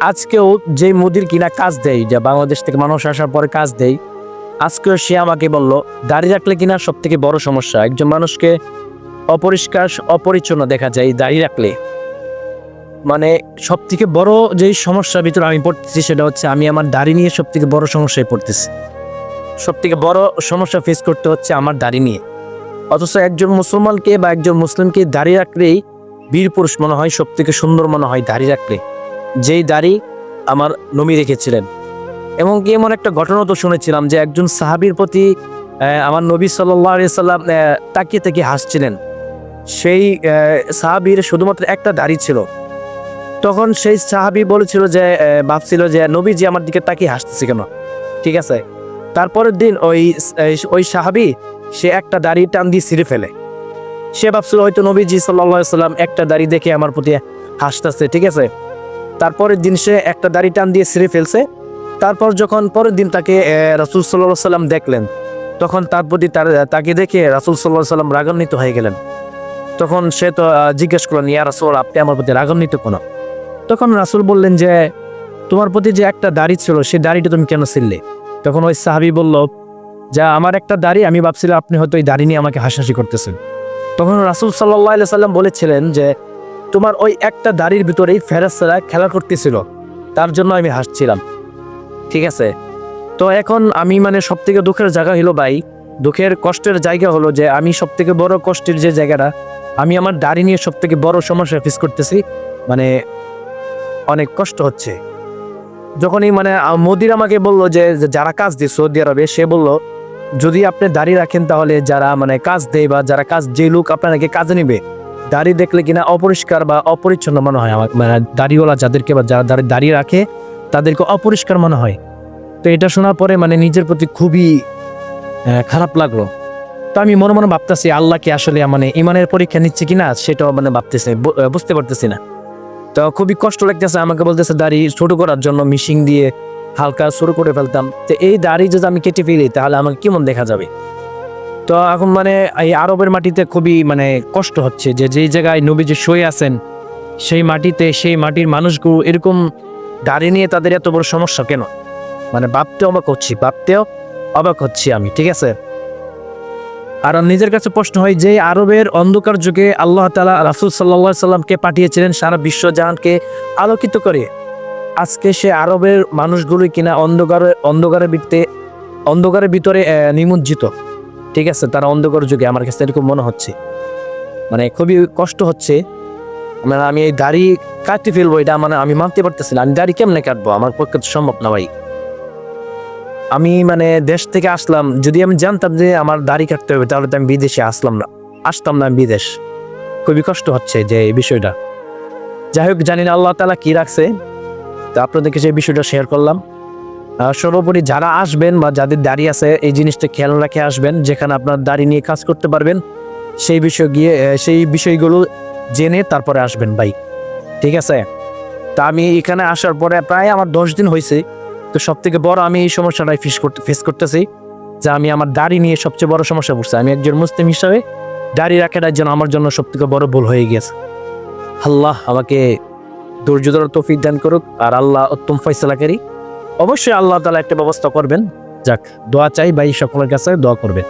আজকেও যে মুদির কিনা কাজ দেয় যা বাংলাদেশ থেকে মানুষ আসার পরে কাজ দেয় আজকেও সে আমাকে বলল, দাড়ি রাখলে কিনা সব থেকে বড় সমস্যা, একজন মানুষকে অপরিষ্কার, অপরিচ্ছন্ন দেখা যায়, দাড়ি রাখলে। মানে সব থেকে বড় যেই সমস্যার ভিতরে আমি পড়তেছি, সেটা হচ্ছে আমি আমার দাড়ি নিয়ে সব থেকে বড় সমস্যায় পড়তেছি। সব থেকে বড় সমস্যা ফেস করতে হচ্ছে আমার দাড়ি নিয়ে। অথচ একজন মুসলমানকে বা একজন মুসলিমকে দাড়ি রাখলেই বীর পুরুষ মনে হয় সব থেকে সুন্দর মনে হয় দাড়ি রাখলে। যেই দাড়ি আমার নমি রেখেছিলেন। এবং কি এমন একটা ঘটনা তো শুনেছিলাম যে একজন সাহাবীর প্রতি আমার নবী সাল্লাহ সাল্লাম তাকিয়ে তাকিয়ে হাসছিলেন। সেই সাহাবীর শুধুমাত্র একটা দাড়ি ছিল। তখন সেই সাহাবী বলেছিল যে ভাবছিল যে, নবীজি আমার দিকে তাকিয়ে হাসতেছে কেন? ঠিক আছে? তারপরের দিন ওই ওই সাহাবী, সে একটা দাড়ি টান দিয়ে ছিঁড়ে ফেলে। সে ভাবছিল হয়তো নবীজি সাল্লাহ সাল্লাম একটা দাড়ি দেখে আমার প্রতি হাসতেছে, ঠিক আছে? তারপরের দিন সে একটা দাড়ি টান দিয়ে ছিঁড়ে ফেলছে। তারপর যখন পরের দিন তাকে রাসুল সাল্লাহ সাল্লাম দেখলেন, তখন তার প্রতি তার, তাকে দেখে রাসুল সাল্লাহ সাল্লাম রাগান্বিত হয়ে গেলেন। তখন সে তো জিজ্ঞেস করলেন, ইয়া রাসুল, আপনি আমার প্রতি রাগান্বিত কেন? তখন রাসুল বললেন যে, তোমার প্রতি যে একটা দাড়ি ছিল সেই দাড়িটা তুমি কেন ছিললে তখন ওই সাহাবি বলল, যা আমার একটা দাড়ি, আমি ভাবছিলাম আপনি হয়তো ওই দাড়ি নিয়ে আমাকে হাসাহাসি করতেছেন। তখন রাসুল সাল্লাহ সাল্লাম বলেছিলেন যে তোমার ওই একটা দাড়ির ভিতরেই ফেরাস্তারা খেলা করতেছিল। তার জন্য আমি হাসছিলাম। ঠিক আছে। তো এখন আমি মানে সব থেকে দুঃখের জায়গা হলো ভাই, দুঃখের কষ্টের জায়গা হলো যে আমি সব থেকে বড় কষ্টের যে জায়গাটা, আমি আমার দাড়ি নিয়ে সব থেকে বড় সমস্যা ফেস করতেছি মানে অনেক কষ্ট হচ্ছে। যখনই মানে মোদির আমাকে বলল যে যে যারা কাজ দিয়ে সৌদি আরবে, সে বলল, যদি আপনি দাড়ি রাখেন তাহলে যারা মানে কাজ দেয় বা যারা কাজ, যে লোক আপনাকে কাজে নেবে দাড়ি দেখলে কিনা অপরিষ্কার বা অপরিচ্ছন্ন মনে হয় আমার মানে দাড়িওয়ালা যাদেরকে বা যারা দাড়ি দাড়ি রাখে, তাদেরকে অপরিষ্কার মনে হয়। তো এটা শোনার পরে মানে নিজের প্রতি খুবই খারাপ লাগল। তো আমি মনে মনে ভাবতেছি আল্লাহকে আসলে মানে ইমানের পরীক্ষা নিচ্ছে কিনা সেটাও মানে ভাবতেছি বুঝতে পারতেছি না। তো খুবই কষ্ট লাগতেছে, আমাকে বলতেছে দাড়ি ছোট করার জন্য মিশিং দিয়ে হালকা শুরু করে ফেলতাম। তো এই দাড়ি যদি আমি কেটে ফেলি, তাহলে আমাকে কেমন দেখা যাবে? তো এখন মানে এই আরবের মাটিতে খুবই মানে কষ্ট হচ্ছে যে যেই জায়গায় নবীজি শুয়ে আছেন, সেই মাটিতে সেই মাটির মানুষগুলো এরকম দাঁড়িয়ে নিয়ে তাদের এত বড় সমস্যা কেন? মানে ভাবতেও অবাক হচ্ছি ভাবতেও অবাক হচ্ছি আমি, ঠিক আছে? আর নিজের কাছে প্রশ্ন হয়, যে আরবের অন্ধকার যুগে আল্লাহ তালা রাসুল সাল্লা সাল্লামকে পাঠিয়েছিলেন সারা বিশ্বজাহানকে আলোকিত করে। আজকে সে আরবের মানুষগুলোই কিনা অন্ধকারে অন্ধকারের ভিত্তে, অন্ধকারের ভিতরে নিমজ্জিত। ঠিক আছে, তারা অন্ধকার যুগে আমার কাছে এরকম মনে হচ্ছে। মানে খুবই কষ্ট হচ্ছে। মানে আমি এই দাড়ি কাটতে ফেলব, এটা মানে আমি মানতে পারতেছি না। আমি দাড়ি কেমনে কাটবো? আমার পক্ষে তো সম্ভব না ভাই। আমি মানে দেশ থেকে আসলাম, যদি আমি জানতাম যে আমার দাড়ি কাটতে হবে, তাহলে তো আমি বিদেশে আসলাম না। আসতাম না আমি বিদেশ। খুবই কষ্ট হচ্ছে যে এই বিষয়টা। যাই হোক, জানি না আল্লাহ তালা কি রাখছে। তো আপনাদেরকে সেই বিষয়টা শেয়ার করলাম সর্বোপরি যারা আসবেন বা যাদের দাড়ি আছে, এই জিনিসটা খেয়াল রাখে আসবেন, যেখানে আপনার দাড়ি নিয়ে কাজ করতে পারবেন। সেই বিষয় গিয়ে সেই বিষয়গুলো জেনে তারপরে আসবেন ভাই। ঠিক আছে? তা আমি এখানে আসার পরে প্রায় আমার দশ দিন হয়েছে তো সব থেকে বড় আমি এই সমস্যাটাই ফেস করতে ফেস করতেছি যে আমি আমার দাড়ি নিয়ে সবচেয়ে বড় সমস্যা পড়ছে। আমি একজন মুসলিম হিসাবে দাড়ি রাখাটার জন্য আমার জন্য সব থেকে বড় ভুল হয়ে গেছে। আল্লাহ আমাকে ধৈর্য ধরার তৌফিক দান করুক, আর আল্লাহ উত্তম ফয়সলাকারী অবশ্যই আল্লাহ তালা একটা ব্যবস্থা করবেন। যাক, দোয়া চাই বা এই সকলের কাছে দোয়া করবেন।